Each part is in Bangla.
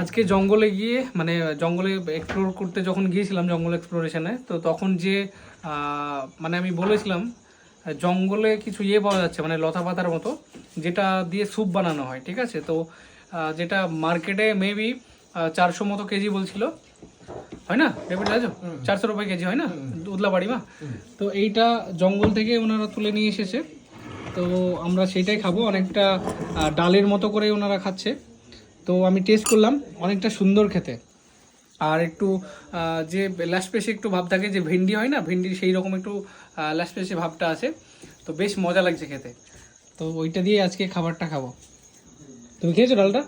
আজকে জঙ্গলে গিয়ে মানে জঙ্গলে এক্সপ্লোর করতে যখন গিয়েছিলাম জঙ্গল এক্সপ্লোরেশনে তো তখন যে মানে আমি বলেছিলাম জঙ্গলে কিছু ইয়ে পাওয়া যাচ্ছে মানে লতা পাতার মতো যেটা দিয়ে স্যুপ বানানো হয় ঠিক আছে? তো যেটা মার্কেটে মেবি চারশো মতো কেজি বলছিল। হয় না? পেঁপে রাজু চারশো রুপাই কেজি হয় না? উদলা বাড়ি মা? তো এইটা জঙ্গল থেকে ওনারা তুলে নিয়ে এসেছে। তো আমরা সেটাই খাব অনেকটা ডালের মতো করে ওনারা খাচ্ছে। তো আমি টেস্ট করলাম অনেকটা সুন্দর খেতে। আর একটু যে লাস্ট পেশে একটু ভাব থাকে যে ভেন্ডি হয় না ভেন্ডির সেই রকম একটু লাস্ট পেশে ভাবটা আছে। তো বেশ মজা লাগছে খেতে। তো ওইটা দিয়ে আজকে খাবারটা খাব। তুমি খেয়েছো ডালটা?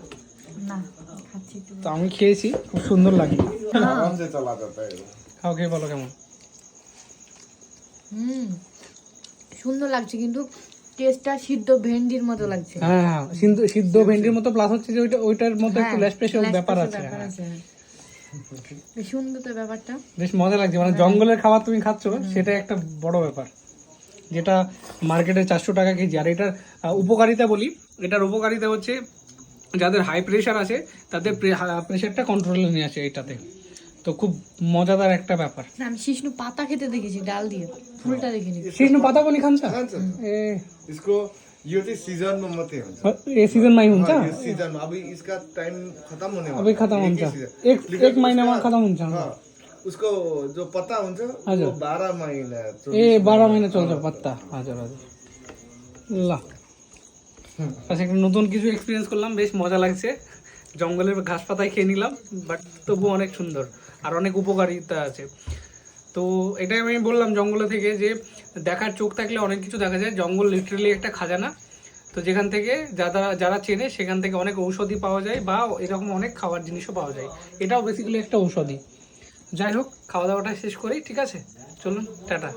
তো। আমি খেয়েছি খুব সুন্দর লাগে। হ্যাঁ। খাও খেয়ে বলো কেমন। সুন্দর লাগছে কিন্তু টেস্টটা সিদ্ধ ভেন্ডির মতো লাগছে। হ্যাঁ হ্যাঁ সিদ্ধ সিদ্ধ ভেন্ডির মতো প্লাস হচ্ছে যে ওইটা ওইটার মতো একটু হ্যাঁ, ল্যাসপেসে last ব্যাপার আছে হ্যাঁ। সুন্দর তো ব্যাপারটা। বেশ মজা লাগছে মানে জঙ্গলের খাবার তুমি খাচ্ছ সেটা একটা বড় ব্যাপার। যেটা মার্কেটে চারশো টাকা কেজি আর এটার উপকারিতা বলি এটার উপকারিতা হচ্ছে যাদের হাই প্রেশার আছে তাদের প্রেশারটা কন্ট্রোলে নিয়ে আসে এটাতে তো খুব মজাদার একটা ব্যাপার না, আমি শিষ্ণু পাতা খেতে দেখেছি ডাল দিয়ে ফুলটা দেখিনি কৃষ্ণ পাতা पनि खान्छ खान्छ। ए इसको यो चाहिँ सिजनमा मात्रै हुन्छ ए सिजनमै हुन्छ हाँ, यो सिजनमा अब इसका टाइम खत्म हुने अबै खतम एक हुन्छ ही season। एक एक महिनामा खतम हुन्छ हाँ, उसको जो पत्ता हुन्छ हजुर। वो बाह्र महिना ए बाह्र महिना চলছে পাত্তা হাজার হাজার লা আচ্ছা একটা নতুন কিছু এক্সপিরিয়েন্স করলাম বেশ মজা লাগছে জঙ্গলের ঘাস পাতায় খেয়ে নিলাম বাট তবু অনেক সুন্দর আর অনেক উপকারিতা আছে। তো এটাই আমি বললাম জঙ্গলে থেকে যে দেখার চোখ থাকলে অনেক কিছু দেখা যায়। জঙ্গল লিটারেলি একটা খাজানা। তো যেখান থেকে যারা যারা চেনে সেখান থেকে অনেক ঔষধি পাওয়া যায় বা এরকম অনেক খাবার জিনিসও পাওয়া যায়। এটাও বেসিক্যালি একটা ঔষধি। যাই হোক, খাওয়া দাওয়াটা শেষ করি, ঠিক আছে? চলুন, টাটা।